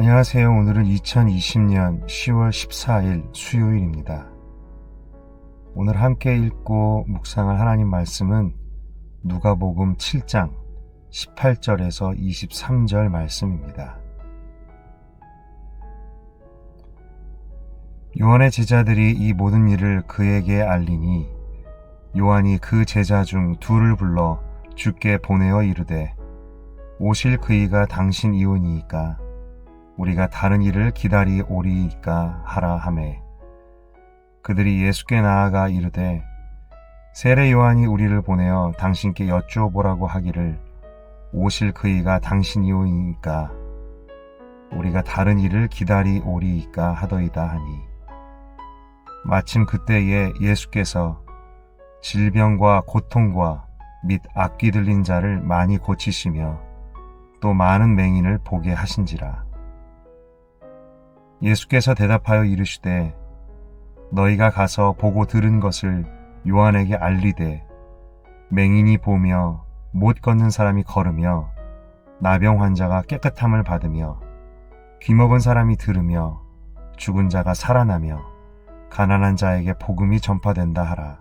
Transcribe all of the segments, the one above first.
안녕하세요. 오늘은 2020년 10월 14일 수요일입니다. 오늘 함께 읽고 묵상할 하나님 말씀은 누가복음 7장 18절에서 23절 말씀입니다. 요한의 제자들이 이 모든 일을 그에게 알리니 요한이 그 제자 중 둘을 불러 주께 보내어 이르되 오실 그이가 당신 이온이니까 우리가 다른 일을 기다리 오리이까 하라 하매. 그들이 예수께 나아가 이르되 세례 요한이 우리를 보내어 당신께 여쭈어 보라고 하기를 오실 그이가 당신이오이니까 우리가 다른 일을 기다리 오리이까 하더이다 하니. 마침 그때에 예수께서 질병과 고통과 및 악귀 들린 자를 많이 고치시며 또 많은 맹인을 보게 하신지라 예수께서 대답하여 이르시되 너희가 가서 보고 들은 것을 요한에게 알리되 맹인이 보며 못 걷는 사람이 걸으며 나병 환자가 깨끗함을 받으며 귀먹은 사람이 들으며 죽은 자가 살아나며 가난한 자에게 복음이 전파된다 하라.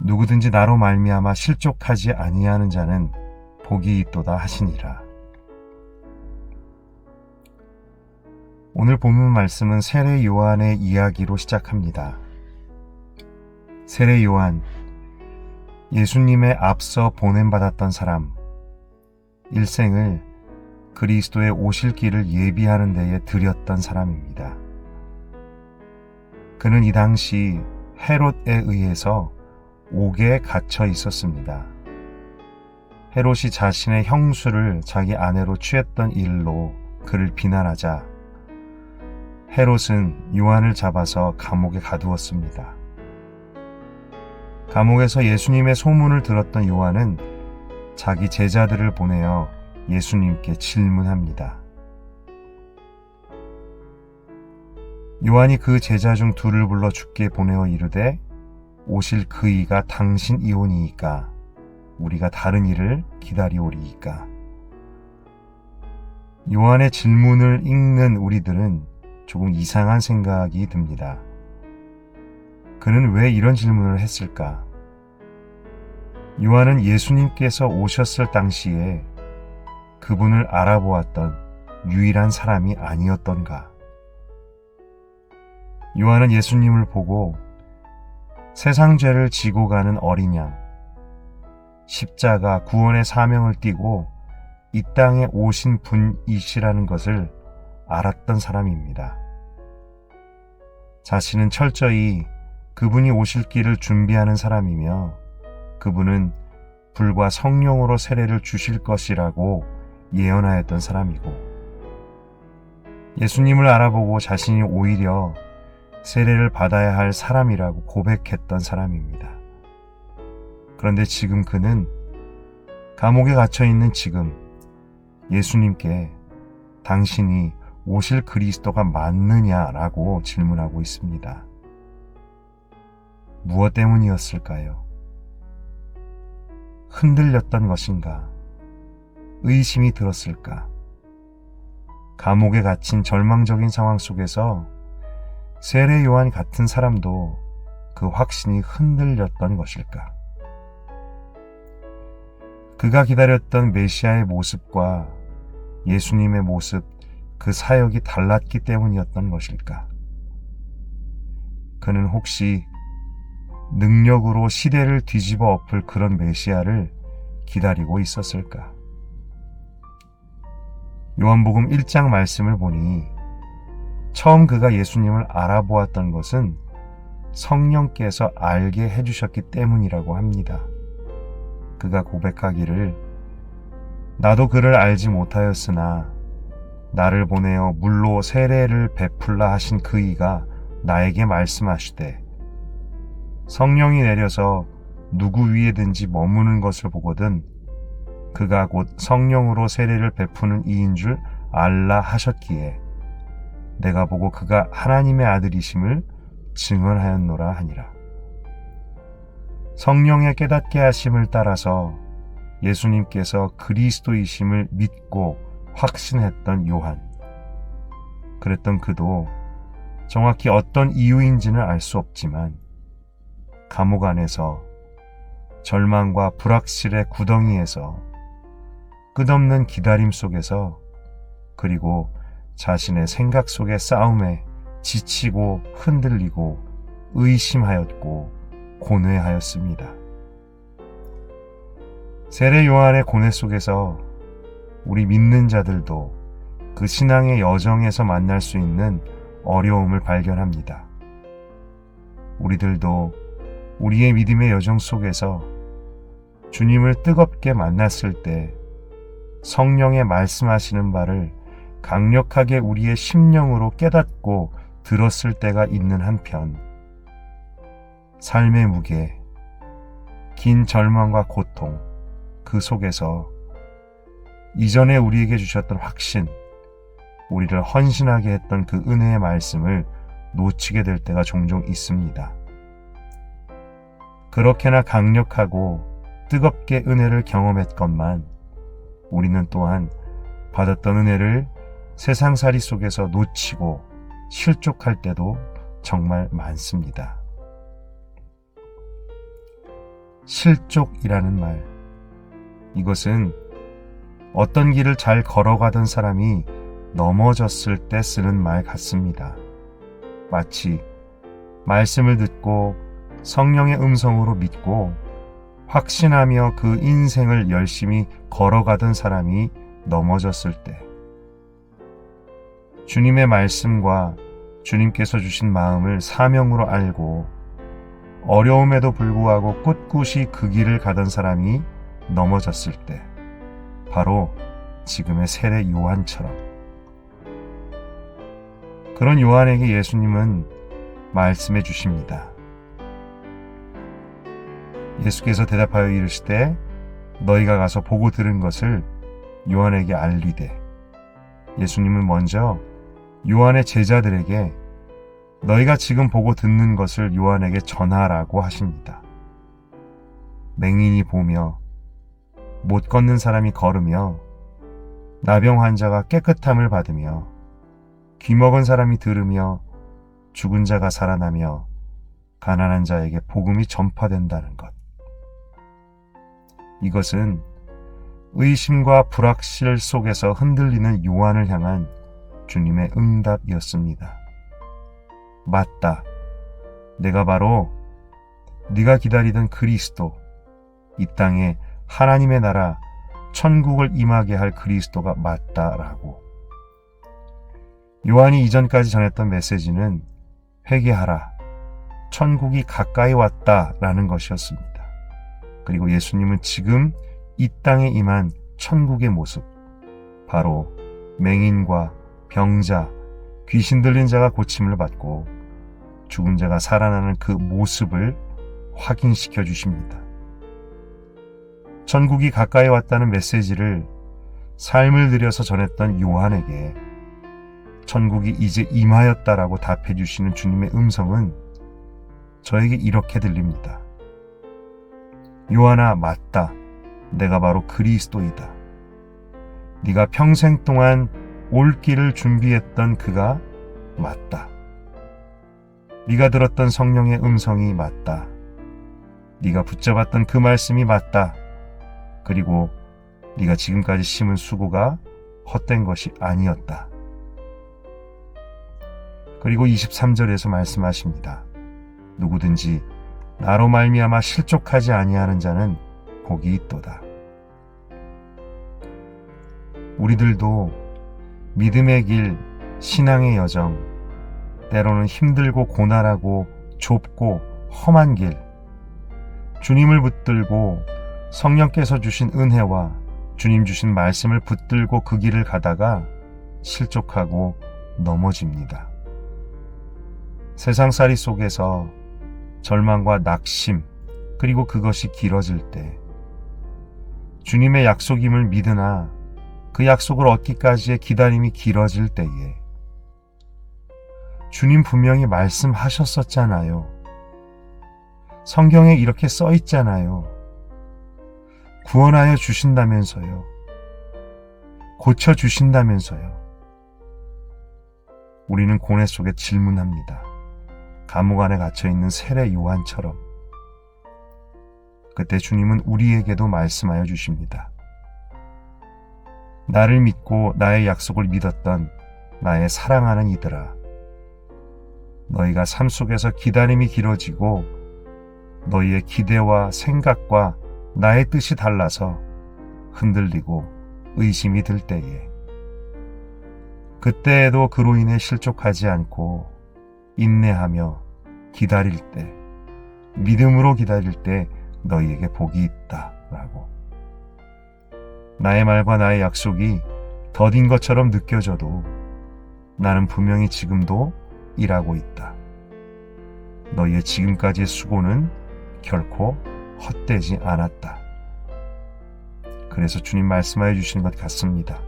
누구든지 나로 말미암아 실족하지 아니하는 자는 복이 있도다 하시니라. 오늘 본문 말씀은 세례 요한의 이야기로 시작합니다. 세례 요한, 예수님의 앞서 보냄받았던 사람, 일생을 그리스도의 오실 길을 예비하는 데에 들였던 사람입니다. 그는 이 당시 헤롯에 의해서 옥에 갇혀 있었습니다. 헤롯이 자신의 형수를 자기 아내로 취했던 일로 그를 비난하자 헤롯은 요한을 잡아서 감옥에 가두었습니다. 감옥에서 예수님의 소문을 들었던 요한은 자기 제자들을 보내어 예수님께 질문합니다. 요한이 그 제자 중 둘을 불러 죽게 보내어 이르되 오실 그 이가 당신 이온이니까 우리가 다른 일을 기다리오리이까. 요한의 질문을 읽는 우리들은 조금 이상한 생각이 듭니다. 그는 왜 이런 질문을 했을까? 요한은 예수님께서 오셨을 당시에 그분을 알아보았던 유일한 사람이 아니었던가? 요한은 예수님을 보고 세상 죄를 지고 가는 어린 양, 십자가 구원의 사명을 띠고 이 땅에 오신 분이시라는 것을 알았던 사람입니다. 자신은 철저히 그분이 오실 길을 준비하는 사람이며 그분은 불과 성령으로 세례를 주실 것이라고 예언하였던 사람이고 예수님을 알아보고 자신이 오히려 세례를 받아야 할 사람이라고 고백했던 사람입니다. 그런데 지금 그는 감옥에 갇혀 있는 지금 예수님께 당신이 오실 그리스도가 맞느냐라고 질문하고 있습니다. 무엇 때문이었을까요? 흔들렸던 것인가? 의심이 들었을까? 감옥에 갇힌 절망적인 상황 속에서 세례 요한 같은 사람도 그 확신이 흔들렸던 것일까? 그가 기다렸던 메시아의 모습과 예수님의 모습, 그 사역이 달랐기 때문이었던 것일까? 그는 혹시 능력으로 시대를 뒤집어 엎을 그런 메시아를 기다리고 있었을까? 요한복음 1장 말씀을 보니 처음 그가 예수님을 알아보았던 것은 성령께서 알게 해주셨기 때문이라고 합니다. 그가 고백하기를 나도 그를 알지 못하였으나 나를 보내어 물로 세례를 베풀라 하신 그 이가 나에게 말씀하시되 성령이 내려서 누구 위에든지 머무는 것을 보거든 그가 곧 성령으로 세례를 베푸는 이인 줄 알라 하셨기에 내가 보고 그가 하나님의 아들이심을 증언하였노라 하니라. 성령의 깨닫게 하심을 따라서 예수님께서 그리스도이심을 믿고 확신했던 요한. 그랬던 그도 정확히 어떤 이유인지는 알 수 없지만 감옥 안에서 절망과 불확실의 구덩이에서 끝없는 기다림 속에서 그리고 자신의 생각 속의 싸움에 지치고 흔들리고 의심하였고 고뇌하였습니다. 세례 요한의 고뇌 속에서 우리 믿는 자들도 그 신앙의 여정에서 만날 수 있는 어려움을 발견합니다. 우리들도 우리의 믿음의 여정 속에서 주님을 뜨겁게 만났을 때 성령의 말씀하시는 바를 강력하게 우리의 심령으로 깨닫고 들었을 때가 있는 한편 삶의 무게, 긴 절망과 고통, 그 속에서 이전에 우리에게 주셨던 확신, 우리를 헌신하게 했던 그 은혜의 말씀을 놓치게 될 때가 종종 있습니다. 그렇게나 강력하고 뜨겁게 은혜를 경험했건만 우리는 또한 받았던 은혜를 세상살이 속에서 놓치고 실족할 때도 정말 많습니다. 실족이라는 말. 이것은 어떤 길을 잘 걸어가던 사람이 넘어졌을 때 쓰는 말 같습니다. 마치 말씀을 듣고 성령의 음성으로 믿고 확신하며 그 인생을 열심히 걸어가던 사람이 넘어졌을 때 주님의 말씀과 주님께서 주신 마음을 사명으로 알고 어려움에도 불구하고 꿋꿋이 그 길을 가던 사람이 넘어졌을 때 바로 지금의 세례 요한처럼 그런 요한에게 예수님은 말씀해 주십니다. 예수께서 대답하여 이르시되 너희가 가서 보고 들은 것을 요한에게 알리되 예수님은 먼저 요한의 제자들에게 너희가 지금 보고 듣는 것을 요한에게 전하라고 하십니다. 맹인이 보며 못 걷는 사람이 걸으며 나병 환자가 깨끗함을 받으며 귀먹은 사람이 들으며 죽은 자가 살아나며 가난한 자에게 복음이 전파된다는 것. 이것은 의심과 불확실 속에서 흔들리는 요한을 향한 주님의 응답이었습니다. 맞다. 내가 바로 네가 기다리던 그리스도, 이 땅에 하나님의 나라, 천국을 임하게 할 그리스도가 맞다라고. 요한이 이전까지 전했던 메시지는 회개하라, 천국이 가까이 왔다라는 것이었습니다. 그리고 예수님은 지금 이 땅에 임한 천국의 모습, 바로 맹인과 병자, 귀신 들린 자가 고침을 받고 죽은 자가 살아나는 그 모습을 확인시켜 주십니다. 천국이 가까이 왔다는 메시지를 삶을 들여서 전했던 요한에게 천국이 이제 임하였다라고 답해 주시는 주님의 음성은 저에게 이렇게 들립니다. 요한아 맞다. 내가 바로 그리스도이다. 네가 평생 동안 올 길을 준비했던 그가 맞다. 네가 들었던 성령의 음성이 맞다. 네가 붙잡았던 그 말씀이 맞다. 그리고 네가 지금까지 심은 수고가 헛된 것이 아니었다. 그리고 23절에서 말씀하십니다. 누구든지 나로 말미암아 실족하지 아니하는 자는 복이 있도다. 우리들도 믿음의 길, 신앙의 여정, 때로는 힘들고 고난하고 좁고 험한 길, 주님을 붙들고 성령께서 주신 은혜와 주님 주신 말씀을 붙들고 그 길을 가다가 실족하고 넘어집니다. 세상살이 속에서 절망과 낙심, 그리고 그것이 길어질 때, 주님의 약속임을 믿으나 그 약속을 얻기까지의 기다림이 길어질 때에, 주님 분명히 말씀하셨었잖아요. 성경에 이렇게 써 있잖아요. 구원하여 주신다면서요. 고쳐 주신다면서요. 우리는 고뇌 속에 질문합니다. 감옥 안에 갇혀 있는 세례 요한처럼 그때 주님은 우리에게도 말씀하여 주십니다. 나를 믿고 나의 약속을 믿었던 나의 사랑하는 이들아. 너희가 삶 속에서 기다림이 길어지고 너희의 기대와 생각과 나의 뜻이 달라서 흔들리고 의심이 들 때에 그때에도 그로 인해 실족하지 않고 인내하며 기다릴 때 믿음으로 기다릴 때 너희에게 복이 있다 라고 나의 말과 나의 약속이 더딘 것처럼 느껴져도 나는 분명히 지금도 일하고 있다. 너희의 지금까지의 수고는 결코 헛되지 않았다. 그래서 주님 말씀하여 주시는 것 같습니다.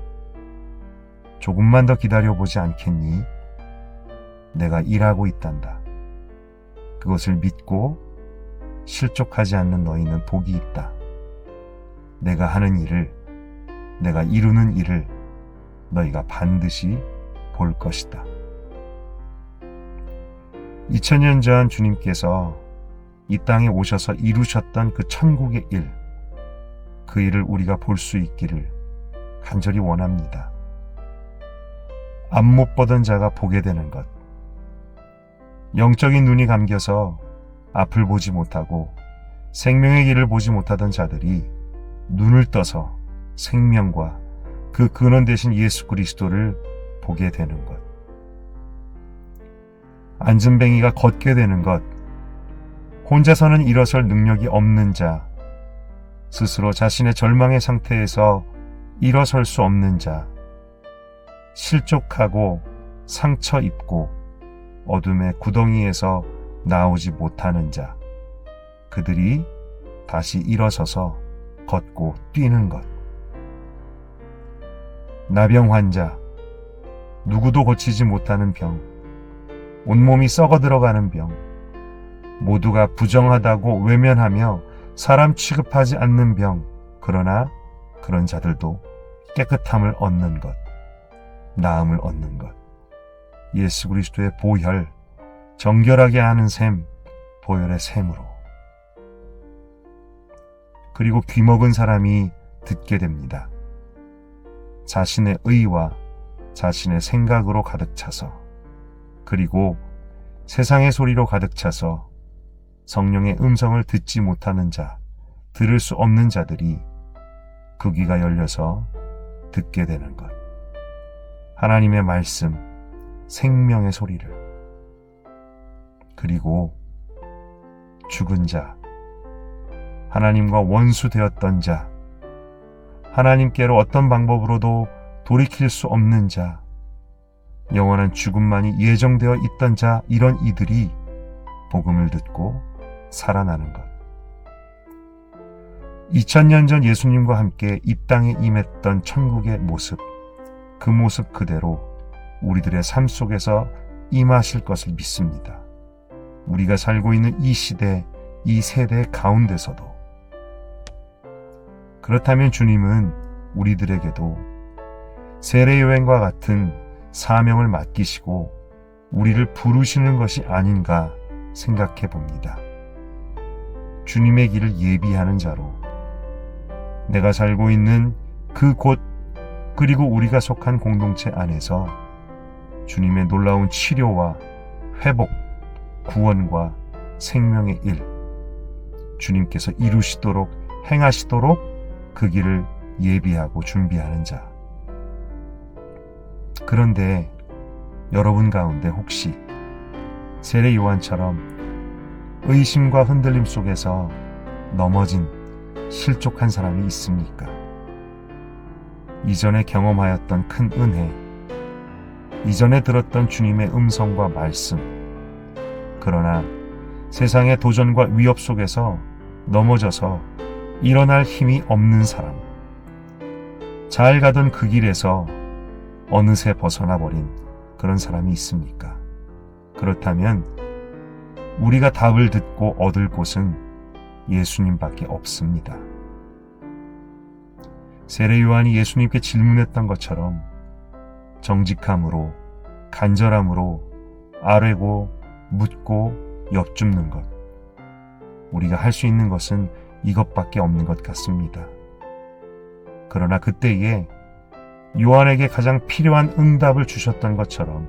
조금만 더 기다려보지 않겠니? 내가 일하고 있단다. 그것을 믿고 실족하지 않는 너희는 복이 있다. 내가 하는 일을, 내가 이루는 일을 너희가 반드시 볼 것이다. 2000년 전 주님께서 이 땅에 오셔서 이루셨던 그 천국의 일, 그 일을 우리가 볼 수 있기를 간절히 원합니다. 앞못 보던 자가 보게 되는 것. 영적인 눈이 감겨서 앞을 보지 못하고 생명의 길을 보지 못하던 자들이 눈을 떠서 생명과 그 근원 대신 예수 그리스도를 보게 되는 것. 안전뱅이가 걷게 되는 것. 혼자서는 일어설 능력이 없는 자. 스스로 자신의 절망의 상태에서 일어설 수 없는 자. 실족하고 상처 입고 어둠의 구덩이에서 나오지 못하는 자. 그들이 다시 일어서서 걷고 뛰는 것. 나병 환자, 누구도 고치지 못하는 병, 온몸이 썩어 들어가는 병, 모두가 부정하다고 외면하며 사람 취급하지 않는 병, 그러나 그런 자들도 깨끗함을 얻는 것, 나음을 얻는 것, 예수 그리스도의 보혈, 정결하게 하는 셈, 보혈의 셈으로. 그리고 귀먹은 사람이 듣게 됩니다. 자신의 의와 자신의 생각으로 가득 차서, 그리고 세상의 소리로 가득 차서 성령의 음성을 듣지 못하는 자, 들을 수 없는 자들이 그 귀가 열려서 듣게 되는 것. 하나님의 말씀, 생명의 소리를. 그리고 죽은 자, 하나님과 원수 되었던 자, 하나님께로 어떤 방법으로도 돌이킬 수 없는 자, 영원한 죽음만이 예정되어 있던 자, 이런 이들이 복음을 듣고 살아나는 것. 2000년 전 예수님과 함께 이 땅에 임했던 천국의 모습, 그 모습 그대로 우리들의 삶 속에서 임하실 것을 믿습니다. 우리가 살고 있는 이 시대, 이 세대 가운데서도 그렇다면 주님은 우리들에게도 세례 여행과 같은 사명을 맡기시고 우리를 부르시는 것이 아닌가 생각해 봅니다. 주님의 길을 예비하는 자로 내가 살고 있는 그 곳 그리고 우리가 속한 공동체 안에서 주님의 놀라운 치료와 회복, 구원과 생명의 일, 주님께서 이루시도록 행하시도록 그 길을 예비하고 준비하는 자. 그런데 여러분 가운데 혹시 세례 요한처럼 의심과 흔들림 속에서 넘어진 실족한 사람이 있습니까? 이전에 경험하였던 큰 은혜, 이전에 들었던 주님의 음성과 말씀, 그러나 세상의 도전과 위협 속에서 넘어져서 일어날 힘이 없는 사람. 잘 가던 그 길에서 어느새 벗어나 버린 그런 사람이 있습니까? 그렇다면 우리가 답을 듣고 얻을 곳은 예수님밖에 없습니다. 세례 요한이 예수님께 질문했던 것처럼 정직함으로 간절함으로 아뢰고 묻고 엿줍는 것. 우리가 할 수 있는 것은 이것밖에 없는 것 같습니다. 그러나 그때에 요한에게 가장 필요한 응답을 주셨던 것처럼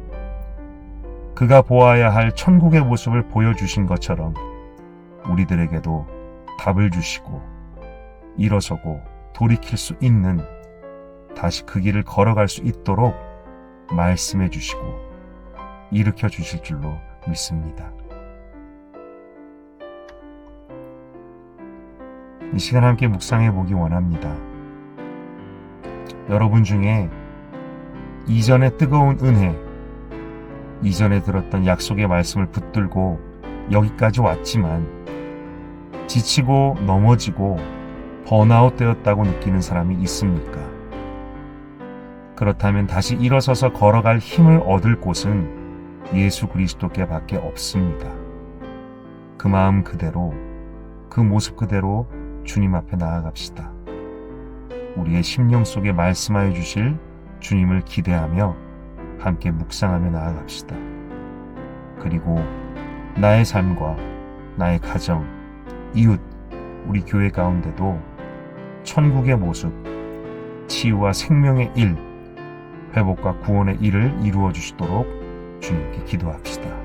그가 보아야 할 천국의 모습을 보여주신 것처럼 우리들에게도 답을 주시고 일어서고 돌이킬 수 있는 다시 그 길을 걸어갈 수 있도록 말씀해 주시고 일으켜 주실 줄로 믿습니다. 이 시간 함께 묵상해 보기 원합니다. 여러분 중에 이전의 뜨거운 은혜, 이전에 들었던 약속의 말씀을 붙들고 여기까지 왔지만 지치고 넘어지고 번아웃 되었다고 느끼는 사람이 있습니까? 그렇다면 다시 일어서서 걸어갈 힘을 얻을 곳은 예수 그리스도께 밖에 없습니다. 그 마음 그대로, 그 모습 그대로 주님 앞에 나아갑시다. 우리의 심령 속에 말씀하여 주실 주님을 기대하며 함께 묵상하며 나아갑시다. 그리고 나의 삶과 나의 가정, 이웃, 우리 교회 가운데도 천국의 모습, 치유와 생명의 일, 회복과 구원의 일을 이루어 주시도록 주님께 기도합시다.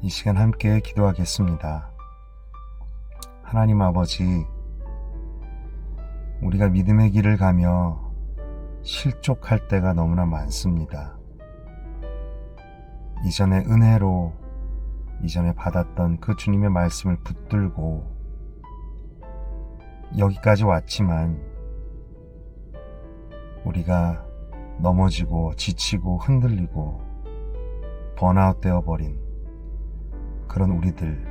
이 시간 함께 기도하겠습니다. 하나님 아버지, 우리가 믿음의 길을 가며 실족할 때가 너무나 많습니다. 이전에 은혜로 이전에 받았던 그 주님의 말씀을 붙들고 여기까지 왔지만 우리가 넘어지고 지치고 흔들리고 번아웃 되어 버린 그런 우리들,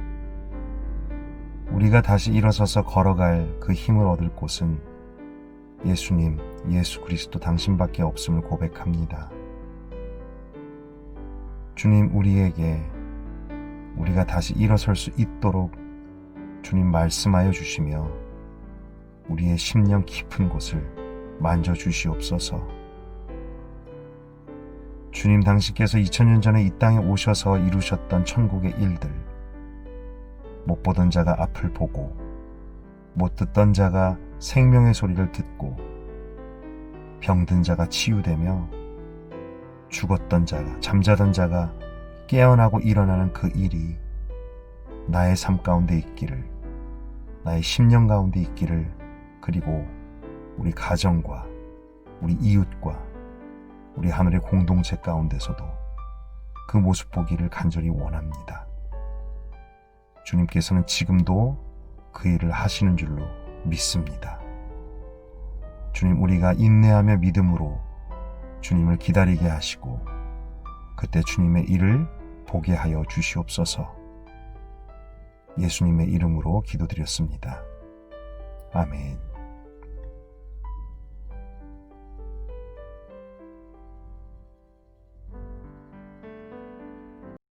우리가 다시 일어서서 걸어갈 그 힘을 얻을 곳은 예수님, 예수 그리스도 당신밖에 없음을 고백합니다. 주님, 우리에게 우리가 다시 일어설 수 있도록 주님 말씀하여 주시며 우리의 심령 깊은 곳을 만져 주시옵소서. 주님 당신께서 2000년 전에 이 땅에 오셔서 이루셨던 천국의 일들, 못 보던 자가 앞을 보고, 못 듣던 자가 생명의 소리를 듣고, 병든 자가 치유되며, 죽었던 자가, 잠자던 자가 깨어나고 일어나는 그 일이 나의 삶 가운데 있기를, 나의 심령 가운데 있기를, 그리고 우리 가정과 우리 이웃과 우리 하늘의 공동체 가운데서도 그 모습 보기를 간절히 원합니다. 주님께서는 지금도 그 일을 하시는 줄로 믿습니다. 주님, 우리가 인내하며 믿음으로 주님을 기다리게 하시고 그때 주님의 일을 보게 하여 주시옵소서. 예수님의 이름으로 기도드렸습니다. 아멘.